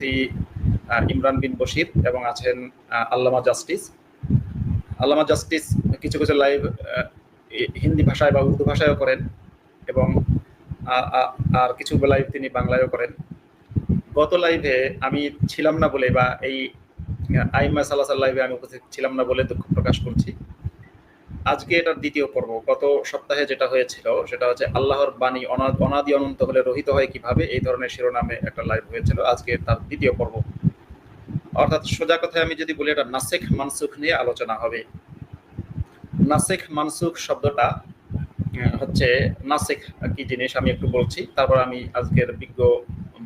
মুফতি ইমরান বিন বশির এবং আছেন আল্লামা জাস্টিস। আল্লামা জাস্টিস কিছু কিছু লাইভ হিন্দি ভাষায় বা উর্দু ভাষায়ও করেন এবং আর কিছু লাইভ তিনি বাংলায়ও করেন। গত লাইভে আমি ছিলাম না বলে বা এই আইমা সালাসাল লাইভে আমি উপস্থিত ছিলাম না বলে দুঃখ প্রকাশ করছি। আজকে এটার দ্বিতীয় পর্ব। গত সপ্তাহে যেটা হয়েছিল, সেটা হচ্ছে আল্লাহর বাণী অনা- অনাদি অনন্ত হলে রহিত হয় কীভাবে, এই ধরনের শিরোনামে একটা লাইভ হয়েছিল। আজকে তার দ্বিতীয় পর্ব। অর্থাৎ সোজা কথায় আমি যদি বলি, এটা নাসেখ মানসুখ নিয়ে আলোচনা হবে। নাসেখ মানসুখ শব্দটা হচ্ছে নাসেখ কি জিনিস, আমি একটু বলছি। তারপর আমি আজকের বিজ্ঞ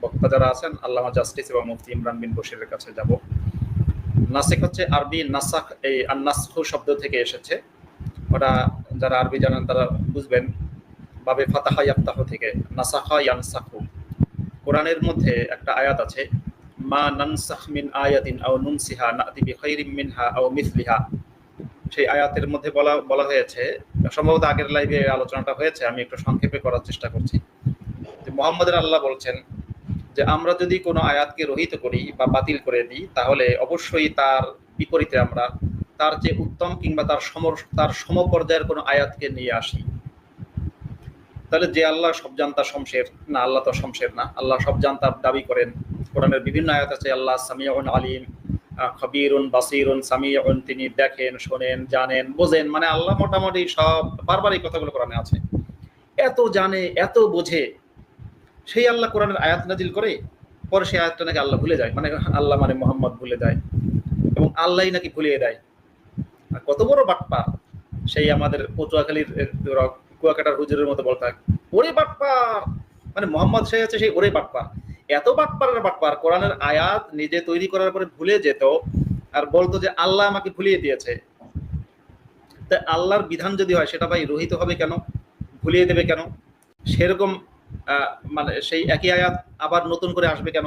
বক্তা যারা আছেন, আল্লামা জাস্টিস এবং মুফতি ইমরান বিন বশিরের কাছে যাব। নাসেখ হচ্ছে আরবি নাসাক এই আন্নাসখু শব্দ থেকে এসেছে। ওটা যারা আরবি জানেন তারা বুঝবেন। বাবে ফাতাহা ইয়াফতাহ থেকে, নাসাখা ইয়ানসাখু। কোরআনের মধ্যে একটা আয়াত আছে, মা নানসাখ মিন আয়াতিন আও নুনসিহা নাতি বিখাইরিম মিনহা আও মিসলিহা। সেই আয়াতের মধ্যে বলা বলা হয়েছে, সম্ভবত আগের লাইভে আলোচনাটা হয়েছে, আমি একটু সংক্ষেপে করার চেষ্টা করছি। যে মোহাম্মদের আল্লাহ বলছেন যে, আমরা যদি কোনো আয়াতকে রহিত করি বা বাতিল করে দিই, তাহলে অবশ্যই তার বিপরীতে আমরা তার যে উত্তম কিংবা তার সম তার সমপর্যায়ের কোনো আয়াতকে নিয়ে আসি। তাহলে যে আল্লাহ সব জানতা শমশের, না, আল্লাহ তো শমশের না, আল্লাহ সব জানতা দাবি করেন। কোরআনের বিভিন্ন আয়াত আছে, আল্লাহ সামিউন আলিম খবিরুন, বাসিরুন, সামিউন, তিনি দেখেন, শোনেন, জানেন, বোঝেন। মানে আল্লাহ মোটামুটি সব বারবার এই কথাগুলো কোরআনে আছে। এত জানে, এত বোঝে, সেই আল্লাহ কোরআনের আয়াত নাজিল করে, পরে সেই আয়াতটা নাকি আল্লাহ ভুলে যায়। মানে আল্লাহ মানে মোহাম্মদ ভুলে যায়। এবং আল্লাহই নাকি ভুলিয়ে দেয়। কত বড় বাটপা সেই আমাদের পটুয়াখালীর কুয়াকাটার হুজুরের মতো বলতে হয়। ওরে বাটপার মানে মোহাম্মদ সে আছে সেই ওরে বাটপার এত বাটপারের বাটপার কোরআনের আয়াত নিজে তৈরি করার পরে ভুলে যেত আর বলতো যে আল্লাহ আমাকে ভুলিয়ে দিয়েছে। তা আল্লাহর বিধান যদি হয়, সেটা ভাই রহিত হবে কেন? ভুলিয়ে দেবে কেন? সেরকম মানে সেই একই আয়াত আবার নতুন করে আসবে কেন?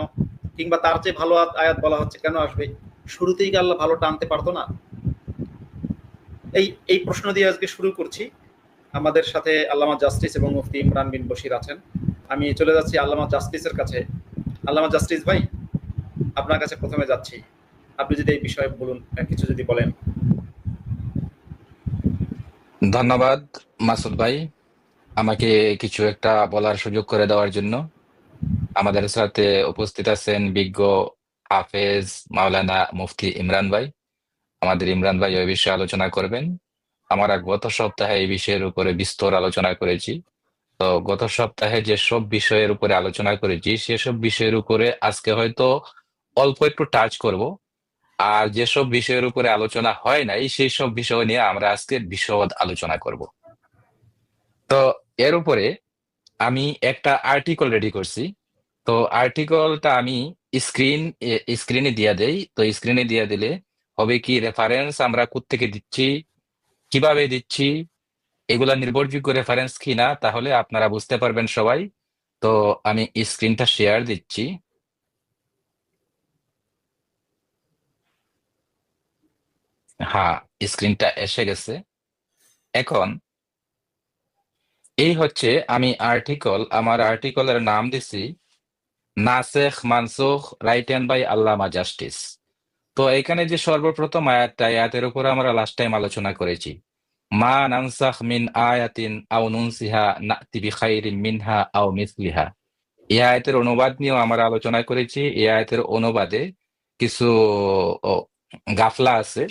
কিংবা তার চেয়ে ভালো আয়াত বলা হচ্ছে কেন আসবে? শুরুতেই কি আল্লাহ ভালো টানতে পারতো না? এই এই প্রশ্ন দিয়ে আজকে শুরু করছি। আমাদের সাথে আল্লামা জাস্টিস এবং মুফতি ইমরান বিন বশির আছেন। আমি চলে যাচ্ছি আল্লামা জাস্টিসের কাছে। আল্লামা জাস্টিস ভাই, আপনার কাছে প্রথমে যাচ্ছি। আপনি যদি এই বিষয়ে বলুন কিছু যদি বলেন। ধন্যবাদ, মাসুদ ভাই, আমাকে কিছু একটা বলার সুযোগ করে দেওয়ার জন্য। আমাদের সাথে উপস্থিত আছেন বিজ্ঞ হাফেজ মাওলানা মুফতি ইমরান ভাই। আমাদের ইমরান ভাই ওই বিষয়ে আলোচনা করবেন। আমরা গত সপ্তাহে এই বিষয়ের উপরে বিস্তর আলোচনা করেছি। তো গত সপ্তাহে যেসব বিষয়ের উপরে আলোচনা করেছি, সেসব বিষয়ের উপরে আজকে হয়তো অল্প একটু টাচ করব। আর যেসব বিষয়ের উপরে আলোচনা হয় নাই সেই সব বিষয় নিয়ে আমরা আজকে বিশদ আলোচনা করব। তো এর উপরে আমি একটা আর্টিকেল রেডি করছি। তো আর্টিকেলটা আমি স্ক্রিন স্ক্রিনে দিয়ে দেই। তো স্ক্রিনে দিয়ে দিলে হবে কি রেফারেন্স আমরা কোত্থেকে দিচ্ছি? কীভাবে দিচ্ছি? এগুলা নির্ভরযোগ্য রেফারেন্স কিনা তাহলে আপনারা বুঝতে পারবেন সবাই। তো আমি স্ক্রিনটা শেয়ার দিচ্ছি। হ্যাঁ স্ক্রিনটা এসে গেছে। এখন, এই হচ্ছে আমি আর্টিকল আমার আর্টিকেলের নাম দিছি, নাসেখ মানসুখ রাইট রাইটেন বাই আল্লামা জাস্টিস তো এখানে যে সর্বপ্রথম আয়াতটা, আয়াতের উপর আমরা লাস্ট টাইম আলোচনা করেছি। মা নানসাখ মিন আয়াতিন আও নুনসিহা নাতি বিখাইরিন মিনহা আও মিসলিহা। এই আয়াতের অনুবাদ নিয়েও আমরা আলোচনা করেছি। এই আয়াতের অনুবাদে কিছু গাফলা আছে।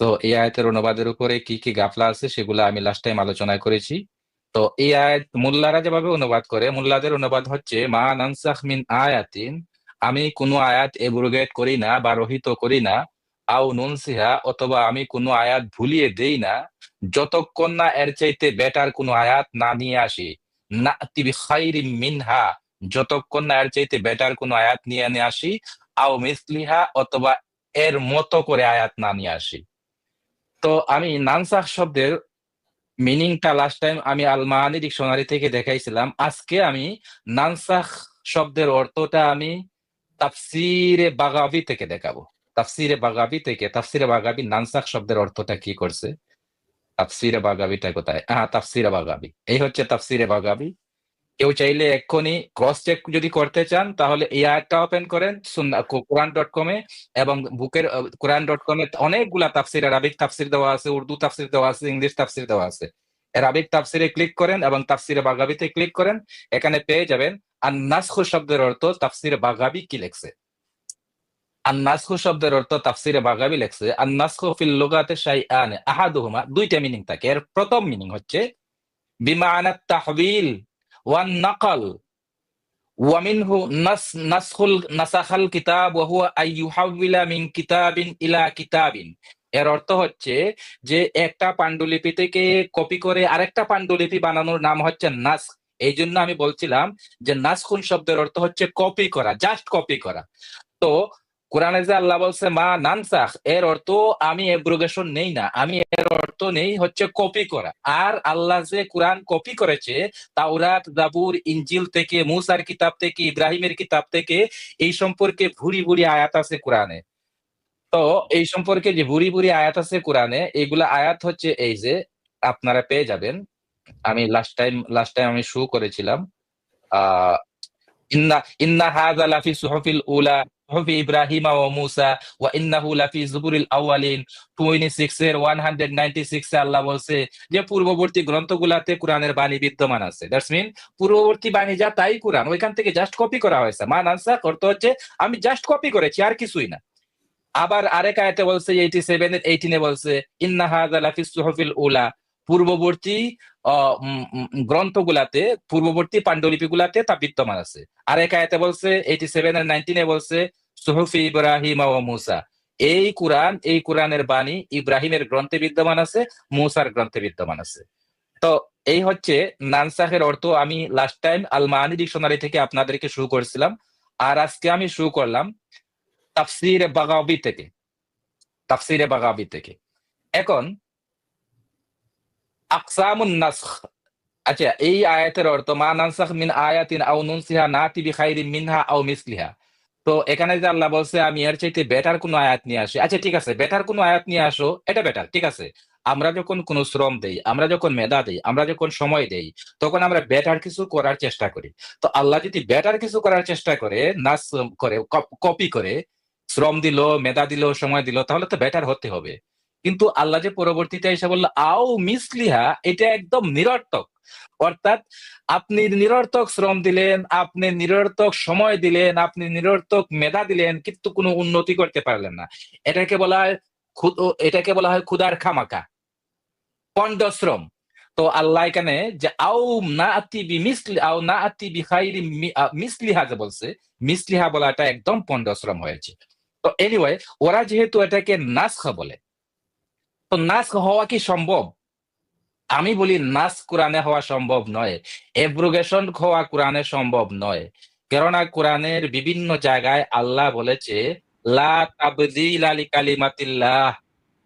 তো এই আয়াতের অনুবাদের উপরে কি কি গাফলা আছে সেগুলো আমি লাস্ট টাইম আলোচনা করেছি। তো এই আয়াত মুল্লারা যেভাবে অনুবাদ করে, মুল্লাদের অনুবাদ হচ্ছে মা নানসাখ মিন আয়াতিন আমি কোনো আয়াত এব্রোগেট করি না বা রহিত করি না, আও নুনসিহা অথবা আমি কোনো আয়াত ভুলিয়ে দেই না, যতক্ষণ না এর চাইতে বেটার কোনো আয়াত না নিয়ে আসি। না তিবি খাইরিম মিনহা, যতক্ষণ না এর চাইতে বেটার কোনো আয়াত নিয়ে এনে আসি, আও মিসলিহা অথবা এর মতো করে আয়াত না নিয়ে আসি। তো আমি নানসাহ শব্দের মিনিংটা লাস্ট টাইম আমি আলমাহানি ডিকশনারি থেকে দেখাইছিলাম। আজকে আমি নানসাহ শব্দের অর্থটা আমি তাফসিরে বাগাবি থেকে দেখাবো। তাফসিরে বাগাবি থেকে, তাফসিরে বাগাবি নানসাখ শব্দের অর্থটা কি করছে? তাফসিরে বাগাবিটা কোথায়? হ্যাঁ তাফসিরে বাগাবি। এই হচ্ছে তাফসিরে বাগাবি। কেউ চাইলে এক্ষুনি ক্রস চেক যদি করতে চান, তাহলে এই আয়াতটা ওপেন করেন কোরআন ডট কমে এবং বুকের কোরআন ডট কমে অনেকগুলা তাফসির, আরবিক তাফসির দেওয়া আছে, উর্দু তাফসির দেওয়া আছে, ইংলিশ তাফসির দেওয়া আছে। আরবিক তাফসিরে ক্লিক করেন এবং তাফসিরে বাগাবিতে ক্লিক করেন, এখানে পেয়ে যাবেন আর নাসখু শব্দের অর্থ তাফসিরে বাগাবি কি লেখছে আর নাসখু শব্দের অর্থ তাফসিরে বাগাবি লেখছে আর নাসখু ফিল লুগাতে শাইআন আহাদুহুমা দুইটা মিনিং থাকে এর প্রথম মিনিং হচ্ছে বিমানা তাহবিল ওয়ান নাকাল ومنه نس نسخ ال- نسخ الكتاب وهو أن يحول من كتاب إلى كتاب এর অর্থ হচ্ছে যে একটা পাণ্ডুলিপি থেকে কপি করে আরেকটা পাণ্ডুলিপি বানানোর নাম হচ্ছে নাস এই জন্য আমি বলছিলাম যে নাসখুন শব্দের অর্থ হচ্ছে কপি করা জাস্ট কপি করা। তো কোরআনে যে আল্লাহ বলছে, মা নানসাখ এর অর্থ আমি এব্রোগেশন নেই না, আমি এর অর্থ নেই হচ্ছে কপি করা। আর আল্লাহ যে কোরআন কপি করেছে, তাওরাত, জাবুর ইঞ্জিল থেকে, মুসার কিতাব থেকে, ইব্রাহিমের কিতাব থেকে, এই সম্পর্কে ভুরি ভুরি আয়াত আছে কোরআনে। তো এই সম্পর্কে যে ভুরি ভুরি আয়াত আছে কোরআনে, এগুলা আয়াত হচ্ছে এই যে, আপনারা পেয়ে যাবেন। আমি লাস্ট টাইম লাস্ট টাইম আমি শু করেছিলাম ইন্না ইন্না হাযা লাফি উলা ইব্রাহিমা ওয়া ইন্নাহু লাফি জুবুরিল আউয়ালিন। 26 এর 196 এ আল্লাহ বলছে যে, পূর্ববর্তী গ্রন্থগুলাতে কোরআনের বাণী বিদ্যমান আছে। দ্যাটস মিন পূর্ববর্তী বাণী যা, তাই কোরআন। ওইখান থেকে জাস্ট কপি করা হয়েছে। মান আনসার, অর্থ হচ্ছে, আমি জাস্ট কপি করেছি, আর কিছুই না। আবার আরেক আয়াতে বলছে এইটি সেভেন এইটিনে বলছে, ইন্না হাযা লাফি উলা পূর্ববর্তী গ্রন্থগুলাতে, পূর্ববর্তী পাণ্ডুলিপিগুলাতে তা বিদ্যমান আছে। আরেক আয়াতে বলছে এইটি সেভেন এর নাইনটিনে বলছে, সুহুফি ইব্রাহিম ও মুসা। এই কোরআন, এই কোরআনের বাণী ইব্রাহিমের গ্রন্থে বিদ্যমান আছে, মুসার গ্রন্থে বিদ্যমান আছে। তো এই হচ্ছে নানসাহের অর্থ। আমি লাস্ট টাইম আলমানি ডিকশনারি থেকে আপনাদেরকে শুরু করেছিলাম, আর আজকে আমি শুরু করলাম তাফসিরে বাগাবি থেকে, তাফসিরে বাগাবি থেকে। এখন আকসামুন নাসখ আচ্ছা এই আয়াতের অর্থ মা নানসাখ মিন আয়াতিন আও নুনসিহা নাতি বিখাইরিন মিনহা আও মিসলিহা তো এখানে যে আল্লাহ বলছে, আমি এর চাইতে বেটার কোনো আয়াত নিয়ে আসি। আচ্ছা ঠিক আছে বেটার কোনো আয়াত নিয়ে আসো, এটা বেটার ঠিক আছে। আমরা যখন কোনো শ্রম দেই, আমরা যখন মেধা দেই, আমরা যখন সময় দেই, তখন আমরা বেটার কিছু করার চেষ্টা করি। তো আল্লাহ যদি বেটার কিছু করার চেষ্টা করে নাচ করে কপি করে, শ্রম দিল, মেধা দিল, সময় দিল, তাহলে তো বেটার হতে হবে। কিন্তু আল্লাহ যে পরবর্তীতে এসে বলল, আও মিসলিহা, এটা একদম নিরর্থক। অর্থাৎ আপনি নিরর্থক শ্রম দিলেন, আপনি নিরর্থক সময় দিলেন, আপনি নিরর্থক মেধা দিলেন, কিন্তু কোনো উন্নতি করতে পারলেন না। এটাকে বলা হয় এটাকে বলা হয় ক্ষুদার খামাকা পণ্ডশ্রম। তো আল্লাহ এখানে যে, আও না আতি বি মিসলি, আও না আতি বি খাইরি মিসলিহা যে বলছে, মিসলিহা বলাটা একদম পণ্ডশ্রম হয়েছে। তো এনিওয়ে ওরা যেহেতু এটাকে নাসখ বলে তো নাসখ হওয়া কি সম্ভব? আমি বলি নাস কোরআনে হওয়া সম্ভব নয়। এব্রোগেশন হওয়া কোরআনে সম্ভব নয়। কেননা কোরআনের বিভিন্ন জায়গায় আল্লাহ বলেছে, লা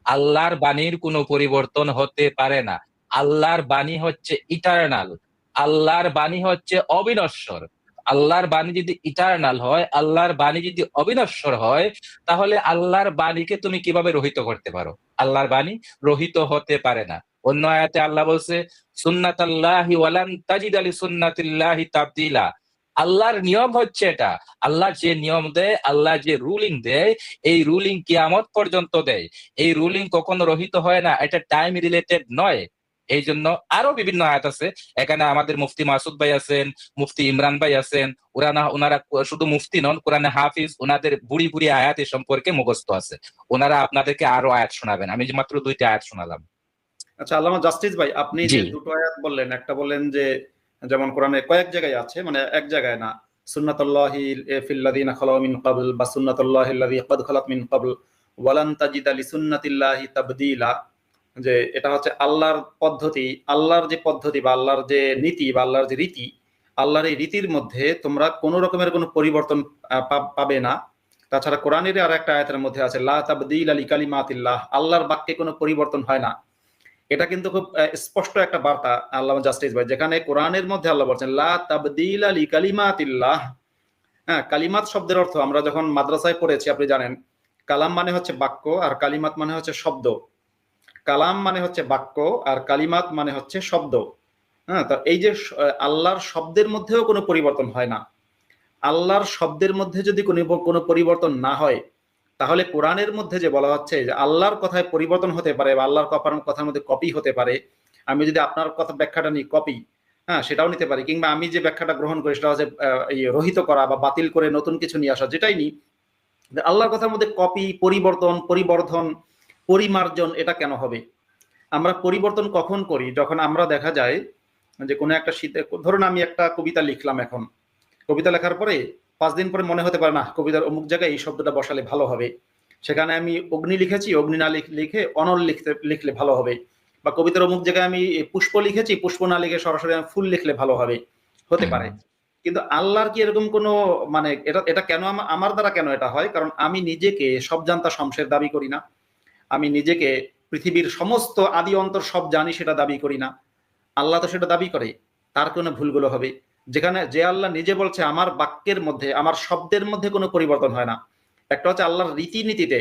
আল্লাহর বাণীর কোনো পরিবর্তন হতে পারে না। আল্লাহর বাণী হচ্ছে ইটারনাল আল্লাহর বাণী হচ্ছে অবিনশ্বর। আল্লাহর বাণী যদি ইটারনাল হয়, আল্লাহর বাণী যদি অবিনশ্বর হয়, তাহলে আল্লাহর বাণীকে তুমি কীভাবে রহিত করতে পারো? আল্লাহর বাণী রহিত হতে পারে না। অন্য আয়াতে আল্লাহ বলছে, সুন্নাতাল্লাহি ওয়ালান তাজিদ আলি সুন্নাতিল্লাহি তাবদিলা। আল্লাহর নিয়ম হচ্ছে এটা। আল্লাহ যে নিয়ম দেয়, আল্লাহ যে রুলিং দেয়, এই রুলিং কিয়ামত পর্যন্ত দেয়। এই রুলিং কখনো রহিত হয় না, এটা টাইম রিলেটেড নয়। এই জন্য আরও বিভিন্ন আয়াত আছে। এখানে আমাদের মুফতি মাসুদ ভাই আছেন মুফতি ইমরান ভাই আছেন ওরা ওনারা শুধু মুফতি নন কোরআনে হাফিজ ওনাদের বুড়ি বুড়ি আয়াত এ সম্পর্কে মুখস্থ আছে। ওনারা আপনাদেরকে আরও আয়াত শোনাবেন। আমি যে মাত্র দুইটা আয়াত শোনালাম। আচ্ছা আল্লামা জাস্টিস ভাই আপনি যে দুটো আয়াত বললেন একটা বললেন যে যেমন কোরআনে কয়েক জায়গায় আছে মানে এক জায়গায় না সুন্নাতুল্লাহি ফিল্লাযিনা খালাউ মিন ক্বাবল বা সুন্নাতুল্লাহি আল্লাযী ক্বাদ খালাত মিন ক্বাবল ওয়ালান তাজিদা লিসুন্নাতিল্লাহি তাবদীলা। যে এটা হচ্ছে আল্লাহর পদ্ধতি, আল্লাহর যে পদ্ধতি বা আল্লাহর যে নীতি বা আল্লাহর যে রীতি, আল্লাহর এই রীতির মধ্যে তোমরা কোনো রকমের কোনো পরিবর্তন পাবে না। তাছাড়া কোরআনের আর একটা আয়াতের মধ্যে আছে, লা তাবদীল আলি কালিমাতিল্লাহ। আল্লাহর বাক্যে কোনো পরিবর্তন হয় না। এটা কিন্তু খুব স্পষ্ট একটা বার্তা আল্লাহ জাস্টিস ভাই, যেখানে কোরআনের মধ্যে আল্লাহ বলছেন, লা আলি কালিমাতিল্লাহ। হ্যাঁ কালিমাত শব্দের অর্থ আমরা যখন মাদ্রাসায় পড়েছি, আপনি জানেন, কালাম মানে হচ্ছে বাক্য আর কালিমাত মানে হচ্ছে শব্দ। কালাম মানে হচ্ছে বাক্য আর কালিমাত মানে হচ্ছে শব্দ। হ্যাঁ তো এই যে আল্লাহর শব্দের মধ্যেও কোনো পরিবর্তন হয় না। আল্লাহর শব্দের মধ্যে যদি কোনো কোনো পরিবর্তন না হয়, তাহলে কোরআনের মধ্যে যে বলা হচ্ছে যে আল্লাহর কথায় পরিবর্তন হতে পারে বা আল্লাহর কপার কথার মধ্যে কপি হতে পারে, আমি যদি আপনার কথা ব্যাখ্যাটা নিই, কপি হ্যাঁ সেটাও নিতে পারি। কিংবা আমি যে ব্যাখ্যাটা গ্রহণ করি, সেটা হচ্ছে রহিত করা বা বাতিল করে নতুন কিছু নিয়ে আসা, যেটাই নিই আল্লাহর কথার মধ্যে কপি, পরিবর্তন, পরিবর্ধন পরিমার্জন এটা কেন হবে? আমরা পরিবর্তন কখন করি? যখন আমরা দেখা যায় যে কোনো একটা শীতে, ধরুন আমি একটা কবিতা লিখলাম এখন। কবিতা লেখার পরে পাঁচ দিন পরে মনে হতে পারে না কবিতার অমুক জায়গায় এই শব্দটা বসালে ভালো হবে। সেখানে আমি অগ্নি লিখেছি, অগ্নি না লিখে অনল লিখতে, লিখলে ভালো হবে। বা কবিতার অমুক জায়গায় আমি পুষ্প লিখেছি, পুষ্প না লিখে সরাসরি আমি ফুল লিখলে ভালো হবে। হতে পারে। কিন্তু আল্লাহর কি এরকম কোনো মানে এটা এটা কেন আমার দ্বারা কেন এটা হয়? কারণ আমি নিজেকে সব জানতা শমশের দাবি করি না। আমি নিজেকে পৃথিবীর সমস্ত আদি অন্তর সব জানি, সেটা দাবি করি না। আল্লাহ তো সেটা দাবি করে, তার কোনো ভুলগুলো হবে। যেখানে যে আল্লাহ নিজে বলছে, আমার বাক্যের মধ্যে, আমার শব্দের মধ্যে কোনো পরিবর্তন হয় না। একটা হচ্ছে আল্লাহর রীতিনীতিতে,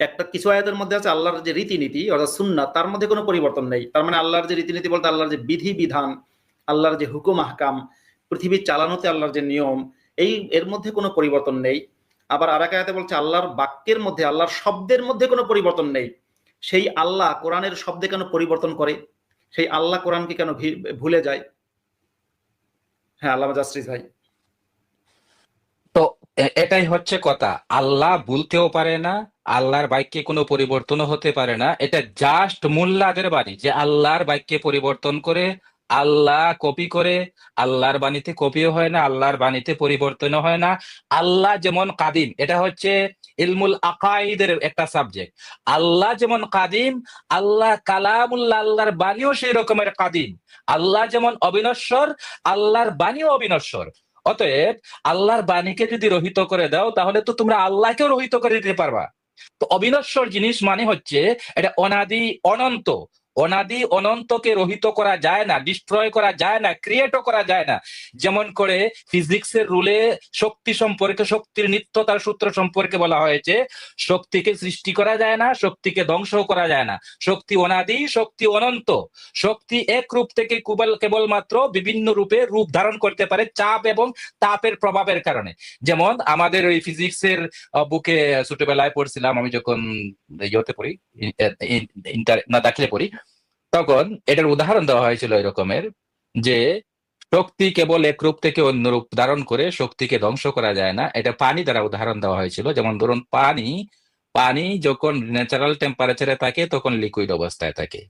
একটা কিছু আয়াতের মধ্যে আছে আল্লাহর যে রীতিনীতি, অর্থাৎ সুন্নাত, তার মধ্যে কোনো পরিবর্তন নেই। তার মানে আল্লাহর যে রীতিনীতি বলতে, আল্লাহর যে বিধি বিধান আল্লাহর যে হুকুম আহকাম পৃথিবী চালানোতে আল্লাহর যে নিয়ম, এই, এর মধ্যে কোনো পরিবর্তন নেই। আবার আর এক বলছে, আল্লাহর বাক্যের মধ্যে, আল্লাহর শব্দের মধ্যে কোনো পরিবর্তন নেই। সেই আল্লাহ কোরআনের শব্দে কেন পরিবর্তন করে? সেই আল্লাহ কোরআনকে কেন ভুলে যায়? হ্যাঁ আল্লাহ জাস্টিস ভাই। তো এটাই হচ্ছে কথা। আল্লাহ ভুলতেও পারে না, আল্লাহর বাক্যে কোনো পরিবর্তনও হতে পারে না। এটা জাস্ট মোল্লাদের বাড়ি যে আল্লাহর বাক্যে পরিবর্তন করে আল্লাহ কপি করে আল্লাহর বাণীতে কপিও হয় না, আল্লাহর বাণীতে পরিবর্তনও হয় না। আল্লাহ যেমন কাদিম, এটা হচ্ছে ইলমুল আকাইদের একটা সাবজেক্ট আল্লাহ যেমন কাদিম, আল্লাহ কালামুল্লাহ, আল্লাহর বাণীও সেই রকমের কাদিম। আল্লাহ যেমন অবিনশ্বর, আল্লাহর বাণীও অবিনশ্বর। অতএব আল্লাহর বাণীকে যদি রহিত করে দাও, তাহলে তো তোমরা আল্লাহকেও রহিত করে দিতে পারবা। তো অবিনশ্বর জিনিস মানে হচ্ছে, এটা অনাদি অনন্ত। অনাদি অনন্তকে রহিত করা যায় না ডিস্ট্রয় করা যায় না ক্রিয়েটও করা যায় না। যেমন করে ফিজিক্সের রুলে শক্তি সম্পর্কে, শক্তির নিত্যতার সূত্র সম্পর্কে বলা হয়েছে, শক্তিকে সৃষ্টি করা যায় না, শক্তিকে ধ্বংস করা যায় না। শক্তি অনাদি, শক্তি অনন্ত। শক্তি এক রূপ থেকে কেবল, কেবলমাত্র বিভিন্ন রূপে রূপ ধারণ করতে পারে চাপ এবং তাপের প্রভাবের কারণে। যেমন আমাদের ওই ফিজিক্সের বুকে ছোটবেলায় পড়ছিলাম, আমি যখন ইয়েতে পড়ি ইন্টার, না, দাখিলে পড়ি তখন এটার উদাহরণ দেওয়া হয়েছিল এরকমের যে শক্তি কেবল এক রূপ থেকে অন্য রূপ ধারণ করে শক্তিকে ধ্বংস করা যায় না। এটা পানি দ্বারা উদাহরণ দেওয়া হয়েছিল। যেমন ধরুন পানি পানি যখন ন্যাচারাল টেম্পারেচারে থাকে তখন লিকুইড অবস্থায় থাকে।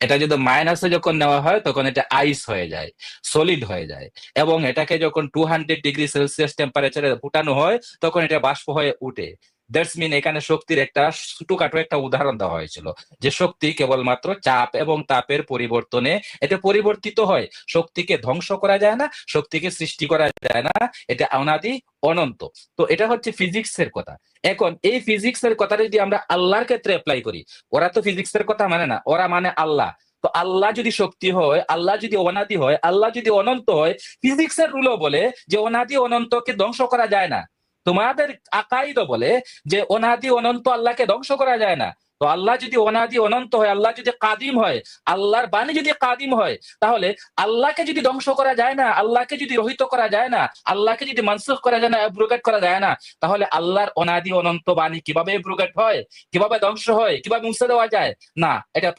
এটা যদি মাইনাসে যখন নেওয়া হয় তখন এটা আইস হয়ে যায় সলিড হয়ে যায়। এবং এটাকে যখন টু হান্ড্রেড ডিগ্রি সেলসিয়াস টেম্পারেচারে ফুটানো হয় তখন এটা বাষ্প হয়ে উঠে। দ্যাটস এখানে শক্তির একটা ছোটখাটো একটা উদাহরণ দেওয়া হয়েছিল যে শক্তি কেবলমাত্র চাপ এবং তাপের পরিবর্তনে এটা পরিবর্তিত হয়। শক্তিকে ধ্বংস করা যায় না, শক্তিকে সৃষ্টি করা যায় না, এটা অনাদি অনন্ত। তো এটা হচ্ছে ফিজিক্স এর কথা। এখন এই ফিজিক্স এর কথা যদি আমরা আল্লাহর ক্ষেত্রে অ্যাপ্লাই করি, ওরা তো ফিজিক্স এর কথা মানে না, ওরা মানে আল্লাহ। তো আল্লাহ যদি শক্তি হয়, আল্লাহ যদি অনাদি হয়, আল্লাহ যদি অনন্ত হয় ফিজিক্স এর রুলও বলে যে অনাদি অনন্তকে ধ্বংস করা যায় না। তোমাদের আকাইদও বলে যে অনাদি অনন্ত আল্লাহকে ধ্বংস করা যায় না। তো আল্লাহ যদি অনাদি অনন্ত হয়, আল্লাহ যদি কাদিম হয়, আল্লাহর বাণী যদি কাদিম হয়, তাহলে আল্লাহকে যদি ধ্বংস করা যায় না, আল্লাহকে যদি রহিত করা যায় না, আল্লাহকে যদি মানসুখ করা যায় না অ্যাব্রোগেট করা যায় না, তাহলে আল্লাহর অনাদি অনন্ত বাণী কীভাবে অ্যাব্রোগেট হয়, কীভাবে ধ্বংস হয়, কীভাবে মুছে দেওয়া যায়? না, এটা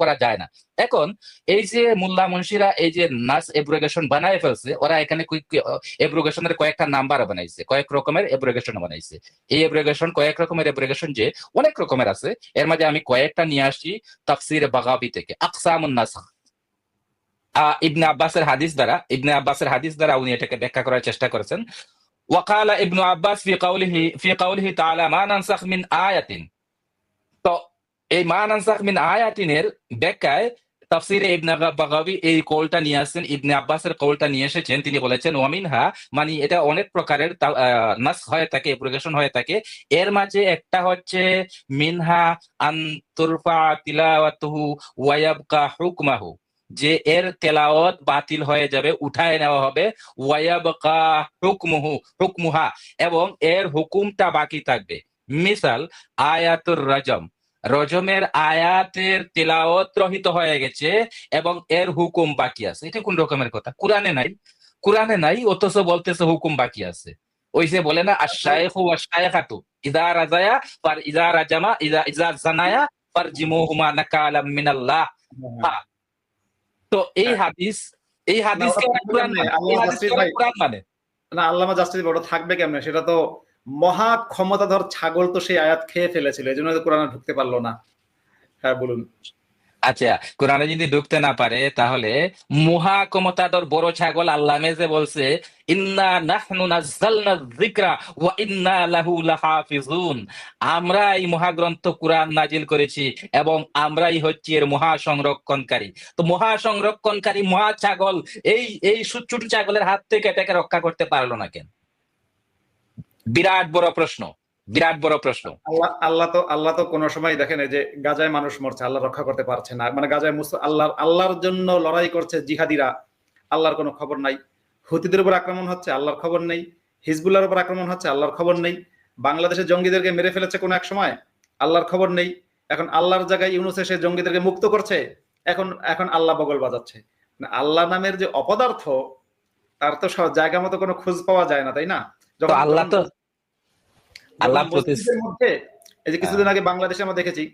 করা যায় না। এখন এই যে মোল্লা মুন্সিরা এই যে নাস এব্রোগেশন বানায় ফেলছে, ওরা এখানে এব্রোগেশনের কয়েকটা নাম্বার বানাইছে, কয়েক রকমের এব্রোগেশন বানাইছে। এই এব্রোগেশন কয়েক রকমের এব্রোগেশন যে অনেক রকমের আছে, এর মাঝে আমি কয়েকটা নিয়ে আসছি তাফসির বাগাবি থেকে, আকসামুন ইবনে আব্বাসের হাদিস দ্বারা, ইবনে আব্বাসের হাদিস দ্বারা উনি এটাকে ব্যাখ্যা করার চেষ্টা করেছেন। ওয়াকালা ইবনু আব্বাস ফি কাউলিহি তাআলা মা নানসাখ মিন আয়াতিন। তো এই মা নানসাখ মিন আয়াতিনের ব্যাখ্যায় তাফসিরে ইবনে বাগাবি এই কৌলটা নিয়ে আসছেন। ইবনে আব্বাসের কৌলটা নিয়ে এসেছেন। তিনি বলেছেন, ওয়ামিনহা মানে এটা অনেক প্রকারের নাস হয়ে থাকে এপ্লিকেশন হয়ে থাকে। এর মাঝে একটা হচ্ছে, মিনহা আন্তুরফা তিলাওয়াতুহু ওয়ায়াবকা হুকমাহু যে এর তেলাওয়াত বাতিল হয়ে যাবে, উঠায় নেওয়া হবে ওয়ায়াবকা হুকমুহু হুকমুহা, এবং এর হুকুমটা বাকি থাকবে। মিসাল আয়াতুর রাজম রজমের আয়াতের তিলাওয়াত রহিত হয়ে গেছে এবং এর হুকুম বাকি আছে। এটা কোন রকমের কথা? কোরআনে নাই। কোরআনে নাই অথচ বলতেছে হুকুম বাকি আছে। ওই যে বলে না আশায়েখ ও আশায়েখাতু ইদা রাজায়া পার ইদা রাজামা ইদা ইদা জানায়া পার জিমুহুমা নাকালাম মিনাল্লাহ। হ্যাঁ। তো এই হাদিস এই হাদিসকে ওটা কোরআন মানে মানে। আল্লামা জাস্টিস বড় থাকবে কেমনে? সেটা তো মহা ক্ষমতাধর ছাগল তো সেই আয়াত খেয়ে ফেলেছিল, এই জন্য কোরআনে ঢুকতে পারল না। হ্যাঁ বলুন। আচ্ছা কোরআনে যদি ঢুকতে না পারে, তাহলে মহা ক্ষমতাধর বড় ছাগল আল্লাহ মেজে বলছে, ইন্না নাহনু নাযালনা যিকরা ওয়া ইন্না লাহু লাহাফিজুন। আমরা এই মহাগ্রন্থ কোরআন নাজিল করেছি এবং আমরাই হচ্ছি এর মহা সংরক্ষণকারী। তো মহা সংরক্ষণকারী মহা ছাগল, এই এই ছোট ছাগলের হাত থেকে এটাকে রক্ষা করতে পারল না কেন? বিরাট বড় প্রশ্ন বিরাট বড় প্রশ্ন। আল্লাহ আল্লাহ তো আল্লাহ তো কোনো সময় দেখেন এই যে গাজায় মানুষ মরছে আল্লাহ রক্ষা করতে পারছে না। মানে গাজায় মুসলিম আল্লাহ আল্লাহর জন্য লড়াই করছে জিহাদিরা আল্লাহর কোনো খবর নাই। হুতিদের উপর আক্রমণ হচ্ছে আল্লাহর খবর নেই। হিজবুল্লাহর উপর আক্রমণ হচ্ছে আল্লাহর খবর নেই। বাংলাদেশের জঙ্গিদেরকে মেরে ফেলেছে কোনো এক সময় আল্লাহর খবর নেই। এখন আল্লাহর জায়গায় ইউনুস এসে জঙ্গিদেরকে মুক্ত করছে এখন এখন আল্লাহ বগল বাজাচ্ছে। আল্লাহ নামের যে অপদার্থ তার তো সব জায়গা মতো কোনো খোঁজ পাওয়া যায় না তাই না? আল্লাহ তো আল্লাহ মসজিদের মধ্যে এই যে কিছুদিন আগে বাংলাদেশে আমরা দেখেছি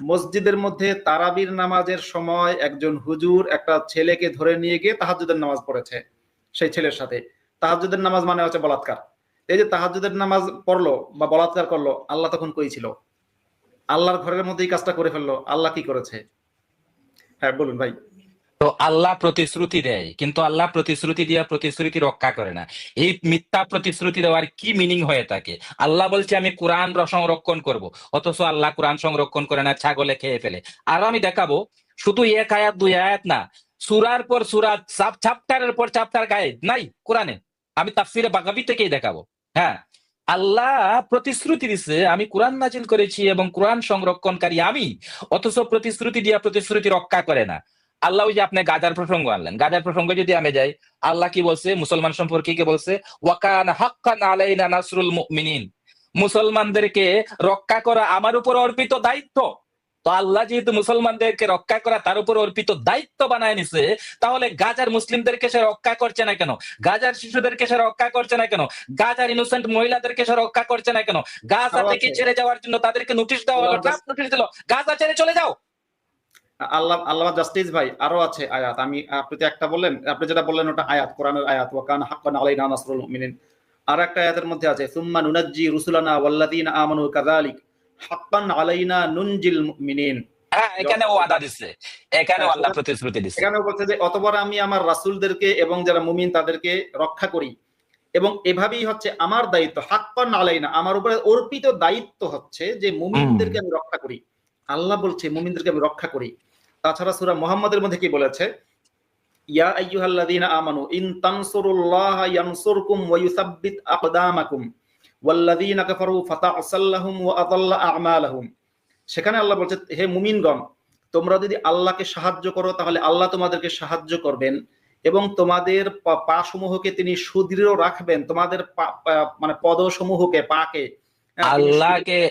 মসজিদের মধ্যে তারাবির নামাজের সময় একজন হুজুর একটা ছেলেকে ধরে নিয়ে গিয়ে তাহাজুদের নামাজ পড়েছে সেই ছেলের সাথে। তাহাজুদের নামাজ মানে হচ্ছে বলাৎকার। এই যে তাহাজুদের নামাজ পড়ল বা বলাৎকার করল আল্লাহ তখন কই ছিল? আল্লাহর ঘরের মধ্যেই কাজটা করে ফেলল আল্লাহ কি করেছে? হ্যাঁ বলুন ভাই। তো আল্লাহ প্রতিশ্রুতি দেয়, কিন্তু আল্লাহ প্রতিশ্রুতি দিয়া প্রতিশ্রুতি রক্ষা করে না। এই মিথ্যা প্রতিশ্রুতি দেওয়ার কি মিনিং হয়ে থাকে আল্লাহ বলছে, আমি কোরআন সংরক্ষণ করব, অথচ আল্লাহ কোরআন সংরক্ষণ করে না, ছাগলে খেয়ে ফেলে। আর আমি দেখাবো, শুধু এক আয়াত, দুই আয়াত না, সুরার পর সুরা চাপ্টারের পর চাপ্টার গায়ে নাই, কোরআনে। আমি তাফসিরে বাগাবি থেকেই দেখাবো। হ্যাঁ আল্লাহ প্রতিশ্রুতি দিছে, আমি কোরআন নাজিল করেছি এবং কোরআন সংরক্ষণকারী আমি, অথচ প্রতিশ্রুতি দিয়া প্রতিশ্রুতি রক্ষা করে না। আল্লাহ ওই যে আপনি গাজার প্রসঙ্গ আনলেন। গাজার প্রসঙ্গে যদি আমি যাই আল্লাহ কি বলছে? মুসলমান সম্পর্কে কি বলছে? ওয়াকান হাক্কান আলাইনা নাসরুল মুমিনিন। মুসলমানদেরকে রক্ষা করা আমার উপর অর্পিত দায়িত্ব। তো আল্লাহ যেহেতু মুসলমানদেরকে রক্ষা করা তার উপর অর্পিত দায়িত্ব বানায় নিছে তাহলে গাজার মুসলিমদেরকে সে রক্ষা করছে না কেন? গাজার শিশুদেরকে সে রক্ষা করছে না কেন? গাজার ইনোসেন্ট মহিলাদেরকে সে রক্ষা করছে না কেন? গাজা থেকে ছেড়ে যাওয়ার জন্য তাদেরকে নোটিশ দেওয়া হলো নোটিশ দিল। গাজা ছেড়ে চলে যাও। আল্লাহ আল্লাহ জাস্টিস ভাই আরও আছে আয়াত। আমি আপনি তো একটা বললেন আপনি যেটা বললেন ওটা আয়াত কোরআনের আয়াত। হাক্কান আলাইনা নাসরুল মুমিনিন। আর একটা আয়াতের মধ্যে আছে সুম্মা নুনাজ্জি রুসুলানা ওয়াল্লাযিনা আমানু কাযালিক হাক্কান আলাইনা নুনজিল মুমিনিন। হ্যাঁ এখানে ও দিচ্ছে এখানেও আল্লাহ প্রতিশ্রুতি দিচ্ছে এখানে বলছে যে অতবার আমি আমার রাসূলদেরকে এবং যারা মুমিন তাদেরকে রক্ষা করি। এবং এভাবেই হচ্ছে আমার দায়িত্ব হাক্কান আলাইনা আমার উপরে অর্পিত দায়িত্ব হচ্ছে যে মুমিনদেরকে আমি রক্ষা করি। আল্লাহ বলছে মুমিনদেরকে আমি রক্ষা করি। তাছাড়া সূরা মুহাম্মাদের মধ্যে কি বলেছে? ইয়া আইয়ুহাল্লাযীনা আমানু ইন তানসুরুল্লাহা ইয়ানসুরকুম ওয়া ইউসাব্বিত আকদামাকুম ওয়াল্লাযীনা কাফারু ফাতাসাল্লাহুম ওয়া আযাল্লা আ'মালাহুম। সেখানে আল্লাহ বলছে হে মুমিনগণ তোমরা যদি আল্লাহকে সাহায্য করো তাহলে আল্লাহ তোমাদেরকে সাহায্য করবেন এবং তোমাদের পা- সমূহকে তিনি সুদৃঢ় রাখবেন। তোমাদের মানে পদসমূহকে পাকে হ্যাঁ, আল্লাহকে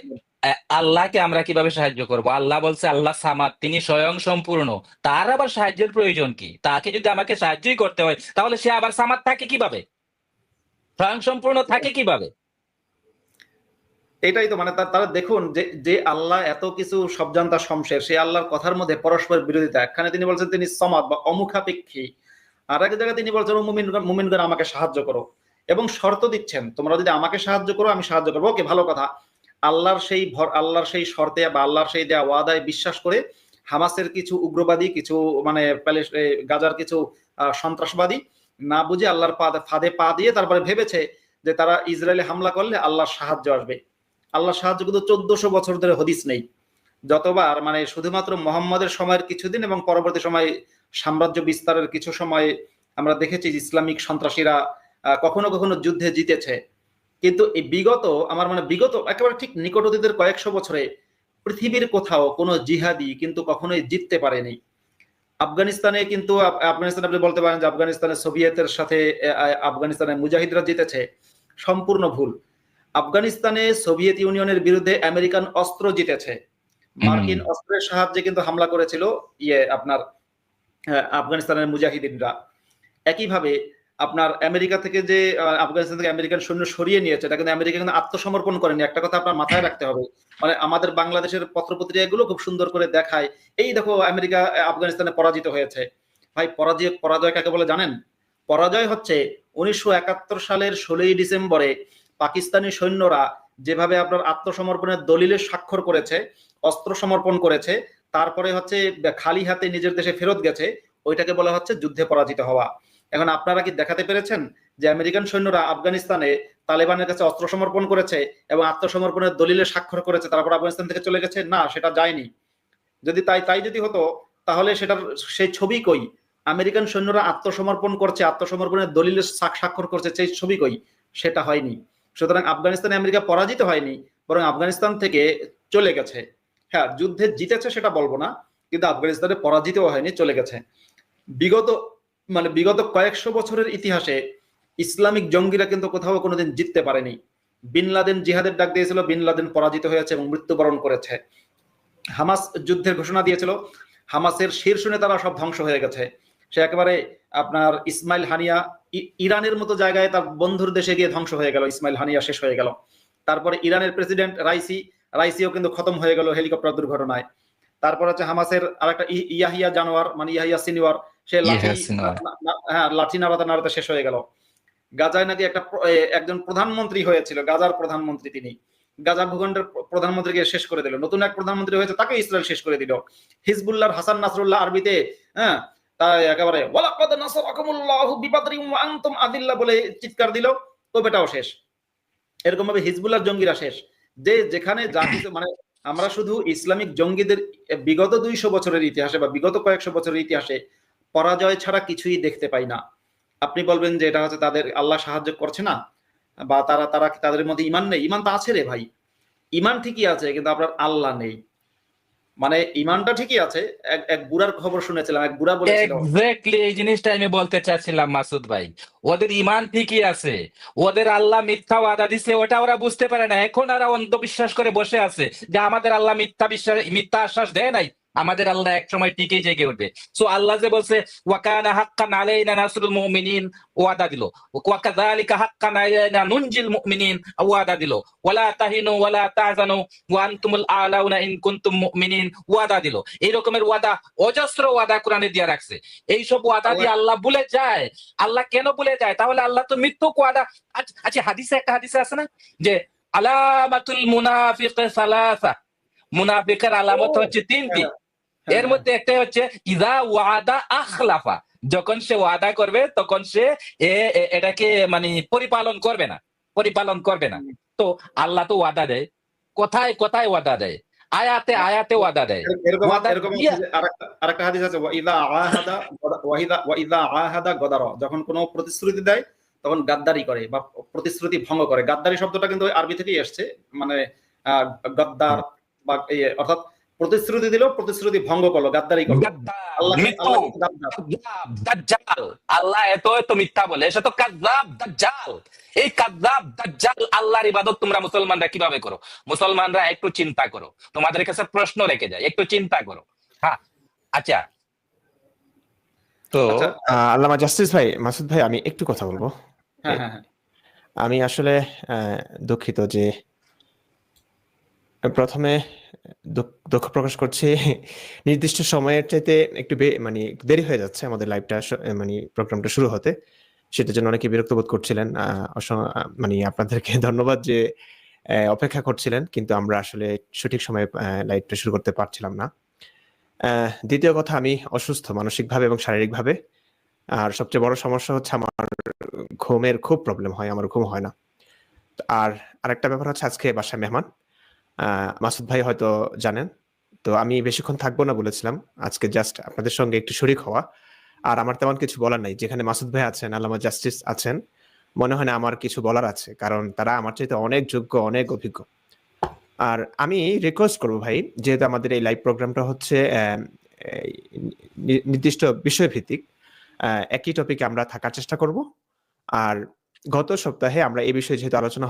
আল্লাহকে আমরা কীভাবে সাহায্য করব? আল্লাহ বলছে, আল্লাহ সামাদ, তিনি স্বয়ং সম্পূর্ণ। তার আবার সাহায্যের প্রয়োজন কি? তাকে যদি আমাকে সাহায্যই করতে হয়, তাহলে সে আবার সামাদ থাকে কীভাবে? স্বয়ং সম্পূর্ণ থাকে কীভাবে? এটাই তো মানে তারা দেখুন যে যে আল্লাহ এত কিছু সবজান্তা শমশের সেই আল্লাহর কথার মধ্যে পরস্পর বিরোধিতা। একখানে তিনি বলছেন, তিনি সমাদ বা অমুখাপেক্ষী। আর এক জায়গায় তিনি বলছেন, "ও মুমিনগণ মুমিনগণ, আমাকে সাহায্য করো। এবং শর্ত দিচ্ছেন, তোমরা যদি আমাকে সাহায্য করো, আমি সাহায্য করব। ওকে, ভালো কথা। আল্লাহর সেই ভর, আল্লাহর সেই শর্তে বা আল্লাহর সেই দেয়া ওয়াদায় বিশ্বাস করে হামাসের কিছু উগ্রবাদী, কিছু মানে গাজার কিছু সন্ত্রাসবাদী না বুঝে আল্লাহর পা, ফাঁদে পা দিয়ে তারপরে ভেবেছে যে তারা ইসরায়েলে হামলা করলে আল্লাহর সাহায্য আসবে। আল্লাহর সাহায্য কিন্তু চোদ্দশো বছর ধরে হদিস নেই। যতবার মানে শুধুমাত্র মোহাম্মদের সময়ের কিছুদিন এবং পরবর্তী সময়ে সাম্রাজ্য বিস্তারের কিছু সময় আমরা দেখেছি ইসলামিক সন্ত্রাসীরা কখনো কখনো যুদ্ধে জিতেছে। কিন্তু এই বিগত আমার মানে বিগত একেবারে ঠিক নিকট অতীতের কয়েকশো বছরে পৃথিবীর কোথাও কোনো জিহাদি কিন্তু কখনোই জিততে পারেনি। আফগানিস্তানে কিন্তু আফগানিস্তানে আপনি বলতে পারেন যে আফগানিস্তানে সোভিয়েতের সাথে আফগানিস্তানের মুজাহিদরা জিতেছে সম্পূর্ণ ভুল। আফগানিস্তানে সোভিয়েত ইউনিয়নের বিরুদ্ধে আমেরিকান অস্ত্র জিতেছে। মার্কিন অস্ত্রের সাহায্যে কিন্তু হামলা করেছিল ইয়ে আপনার আফগানিস্তানের মুজাহিদিনরা। একইভাবে আপনার আমেরিকা থেকে যে আফগানিস্তান থেকে আমেরিকান সৈন্য সরিয়ে নিয়েছে, এটা কিন্তু আমেরিকা কিন্তু আত্মসমর্পণ করেনি। একটা কথা আপনার মাথায় রাখতে হবে। মানে আমাদের বাংলাদেশের পত্রপত্রিকাগুলো খুব সুন্দর করে দেখায়। এই দেখো আমেরিকা আফগানিস্তানে পরাজিত হয়েছে। ভাই, পরাজয় পরাজয় কাকে বলে জানেন? পরাজয় হচ্ছে উনিশশো একাত্তর সালের ষোলোই ডিসেম্বরে পাকিস্তানি সৈন্যরা যেভাবে আপনার আত্মসমর্পণের দলিলে স্বাক্ষর করেছে, অস্ত্র সমর্পণ করেছে, তারপরে হচ্ছে খালি হাতে নিজের দেশে ফেরত গেছে, ওইটাকে বলা হচ্ছে যুদ্ধে পরাজিত হওয়া। এখন আপনারা কি দেখাতে পেরেছেন যে আমেরিকান সৈন্যরা আফগানিস্তানে তালেবানের কাছে অস্ত্র সমর্পণ করেছে এবং আত্মসমর্পণের দলিলে স্বাক্ষর করেছে, তারপর আফগানিস্তান থেকে চলে গেছে? না, সেটা যায়নি। যদি তাই তাই যদি হতো, তাহলে সেটার, সেই ছবি কই? আমেরিকান সৈন্যরা আত্মসমর্পণ করছে, আত্মসমর্পণের দলিলে স্বাক- স্বাক্ষর করছে, সেই ছবি কই? সেটা হয়নি। সুতরাং আফগানিস্তানে আমেরিকা পরাজিত হয়নি, বরং আফগানিস্তান থেকে চলে গেছে। হ্যাঁ যুদ্ধে জিতেছে সেটা বলব না, কিন্তু আফগানিস্তানে পরাজিত হয়নি, চলে গেছে। বিগত মানে বিগত কয়েকশো বছরের ইতিহাসে ইসলামিক জঙ্গিরা কিন্তু কোথাও কোনোদিন জিততে পারেনি। বিন লাদেন জিহাদের ডাক দিয়েছিল, বিন লাদেন পরাজিত হয়েছে এবং মৃত্যুবরণ করেছে। হামাস যুদ্ধের ঘোষণা দিয়েছিল, হামাসের শীর্ষ নেতারা সব ধ্বংস হয়ে গেছে। সে একেবারে আপনার ইসমাইল হানিয়া ইরানের মতো জায়গায় তার বন্ধুর দেশে গিয়ে ধ্বংস হয়ে গেল, ইসমাইল হানিয়া শেষ হয়ে গেল। তারপরে ইরানের প্রেসিডেন্ট রাইসি, রাইসিও কিন্তু খতম হয়ে গেল হেলিকপ্টার দুর্ঘটনায়। তারপর হচ্ছে হামাসের আরেকটা ই- ইয়াহিয়া জানোয়ার মানে ইয়াহিয়া সিনিয়র সে হ্যাঁ লাঠি নাড়াতে নাড়াতে শেষ হয়ে গেল। গাজায় নাকি একটা একজন প্রধানমন্ত্রী হয়েছিল গাজার প্রধানমন্ত্রী তিনি। গাজা ভূখণ্ডের প্রধানমন্ত্রীকে শেষ করে দিল। নতুন এক প্রধানমন্ত্রী হয়েছে তাকে ইসরায়েল শেষ করে দিল। হিজবুল্লাহর হাসান নাসরুল্লাহ আরবিতে হ্যাঁ তাই একেবারে ওয়ালাকাদ নাসারাকুমুল্লাহু বিবাদরিন ওয়া আনতুম আদিল্লাহ বলে চিৎকার দিল। ও বেটাও শেষ। এরকম ভাবে হিজবুল্লাহর জঙ্গিরা শেষ। যে যেখানে যা কিছু মানে আমরা শুধু ইসলামিক জঙ্গিদের বিগত দুইশো বছরের ইতিহাসে বা বিগত কয়েকশো বছরের ইতিহাসে পরাজয় ছাড়া কিছুই দেখতে পাই না। আপনি বলবেন যে এটা হচ্ছে তাদের আল্লাহ সাহায্য করছে না? বা তারা তারা তাদের মধ্যে ইমান নেই? ইমান তো আছে রে ভাই। ইমান ঠিকই আছে, কিন্তু আপনার আল্লাহ নেই। মানে ইমানটা ঠিকই আছে, এক এক বুড়ার খবর শুনেছিলাম, এক বুড়া বলেছিল। এক্স্যাক্টলি এই জিনিসটা আমি বলতে চাচ্ছিলাম মাসুদ ভাই। ওদের ইমান ঠিকই আছে, ওদের আল্লাহ মিথ্যা ওয়াদা দিছে, ওটা ওরা বুঝতে পারে না। এখন ওরা অন্ধবিশ্বাস করে বসে আছে যে আমাদের আল্লাহ মিথ্যা বিশ্বাস, মিথ্যা আশ্বাস দেয় নাই। আমাদের আল্লাহ এক সময় ঠিকই জেগে উঠবে। সো আল্লাহ যে বলছে ওয়াকানা হাক্কান আলাইনা নাসরুল মুমিনিন ওয়াদা দিল। ওয়াকাযালিকা হাক্কান আলাইনা নুনজিল মুমিনিন ওয়াদা দিল। ওয়ালা তাহিনু ওয়ালা তাহজানু ওয়া আনতুমুল আলাউনা ইন কুনতুম মুমিনিন ওয়াদা দিল। এই রকমের ওয়াদা অজস্র ওয়াদা কোরআনে দিয়ে রাখছে। এইসব ওয়াদা দিয়ে আল্লাহ ভুলে যায়। আল্লাহ কেন ভুলে যায়? তাহলে আল্লাহ তো মিথ্যুক ওয়াদা। আচ্ছা আচ্ছা হাদিসে একটা হাদিসে আছে না? যে আলামাতুল মুনাফিক সালাসা মুনাফিকের আলামত হচ্ছে তিনটি। হ্যাঁ, এর মধ্যে একটা হচ্ছে ইদা ওয়াদা আখলাফা। যখন সে ওয়াদা করবে তখন সে এটাকে মানে পরিপালন করবে না পরিপালন করবে না। তো আল্লাহ তো ওয়াদা দেয়। কোথায় কোথায় ওয়াদা দেয়? আয়াতে আয়াতে ওয়াদা দেয়। আরেকটা হাদিস আছে ওয়াইদা আহাদা ওয়াহিদা ওয়াইদা আহাদা গদার। যখন কোনো প্রতিশ্রুতি দেয় তখন গাদ্দারি করে বা প্রতিশ্রুতি ভঙ্গ করে। গাদ্দারি শব্দটা কিন্তু আরবি থেকেই এসছে মানে আহ, গদ্দার বা অর্থাৎ প্রতিশ্রুতি দিল প্রতিশ্রুতি ভঙ্গ করল গাদ্দারি করল। আল্লাহ এত এত মিথ্যা বলে সে তো কাজ্জাব দাজ্জাল। এই কাজ্জাব দাজ্জাল আল্লাহর ইবাদত তোমরা মুসলমানরা কীভাবে করো? মুসলমানরা একটু চিন্তা করো। তোমাদের কাছে প্রশ্ন রেখে যায় একটু চিন্তা করো। হ্যাঁ আচ্ছা। তো আচ্ছা, আল্লামা জাস্টিস ভাই মাসুদ ভাই আমি একটু কথা বলব? হ্যাঁ হ্যাঁ হ্যাঁ। আমি আসলে আহ, দুঃখিত যে প্রথমে দুঃখ- প্রকাশ করছি। নির্দিষ্ট সময়ের চাইতে একটু মানে দেরি হয়ে যাচ্ছে আমাদের লাইভটা মানে প্রোগ্রামটা শুরু হতে। সেটার জন্য অনেকে বিরক্ত বোধ করছিলেন। মানে আপনাদেরকে ধন্যবাদ যে অপেক্ষা করছিলেন। কিন্তু আমরা আসলে সঠিক সময়ে লাইভটা শুরু করতে পারছিলাম না। দ্বিতীয় কথা, আমি অসুস্থ মানসিকভাবে এবং শারীরিকভাবে। আর সবচেয়ে বড় সমস্যা হচ্ছে আমার ঘুমের খুব প্রবলেম হয়, আমার ঘুম হয় না। আর আরেকটা ব্যাপার হচ্ছে আজকে বাসায় মেহমান। মাসুদ ভাই হয়তো জানেন। তো আমি বেশিক্ষণ থাকব না বলেছিলাম। আজকে জাস্ট আপনাদের সঙ্গে একটু শরিক হওয়া। আর আমার তেমন কিছু বলার নাই। যেখানে মাসুদ ভাই আছেন আল্লামা জাস্টিস আছেন, মনে হয় না আমার কিছু বলার আছে। কারণ তারা আমার চাইতে অনেক যোগ্য, অনেক অভিজ্ঞ। আর আমি রিকোয়েস্ট করব ভাই, যেহেতু আমাদের এই লাইভ প্রোগ্রামটা হচ্ছে নির্দিষ্ট বিষয়ভিত্তিক একই টপিকে আমরা থাকার চেষ্টা করব। আর গত সপ্তাহে আমরা এই বিষয়ে যেহেতু আলোচনা